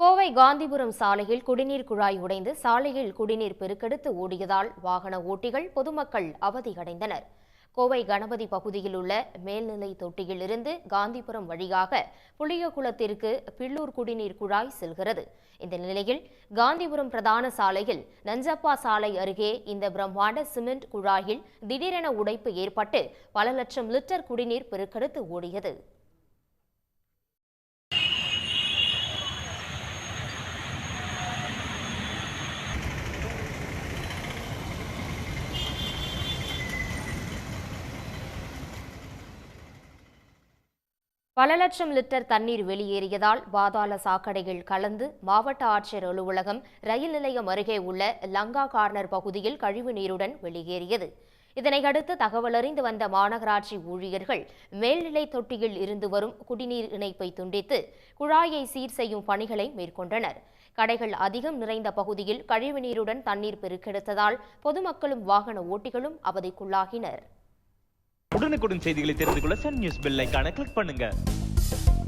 கோவை காந்திபுரம் சாலையில் குடிநீர் குழாய் உடைந்து சாலையில் குடிநீர் பெருக்கெடுத்து ஓடியதால் வாகன ஓட்டிகள் பொதுமக்கள் அவதியடைந்தனர். கோவை கணபதி பகுதியில் உள்ள மேல்நிலை தொட்டியில் இருந்து காந்திபுரம் வழியாக புளியகுளத்திற்கு பில்லூர் குடிநீர் குழாய் செல்கிறது. இந்த நிலையில் காந்திபுரம் பிரதான சாலையில் நஞ்சப்பா சாலை அருகே இந்த பிரம்மாண்ட சிமெண்ட் குழாயில் திடீரென உடைப்பு ஏற்பட்டு பல லட்சம் லிட்டர் குடிநீர் பெருக்கெடுத்து ஓடியது. பல லட்சம் லிட்டர் தண்ணீர் வெளியேறியதால் பாதாள சாக்கடையில் கலந்து மாவட்ட ஆட்சியர் அலுவலகம் ரயில் நிலையம் அருகே உள்ள லங்கா கார்னர் பகுதியில் கழிவு நீருடன் வெளியேறியது. இதனையடுத்து தகவல் அறிந்து வந்த மாநகராட்சி ஊழியர்கள் மேல்நிலை தொட்டியில் இருந்து வரும் குடிநீர் இணைப்பை துண்டித்து குழாயை சீர் செய்யும் பணிகளை மேற்கொண்டனர். கடைகள் அதிகம் நிறைந்த பகுதியில் கழிவு நீருடன் தண்ணீர் பெருக்கெடுத்ததால் பொதுமக்களும் வாகன ஓட்டிகளும் அவதிக்குள்ளாகினர். உடனுக்குடன் செய்திகளை தெரிந்து கொள்ள சன் நியூஸ் பெல் கிளிக் பண்ணுங்க. you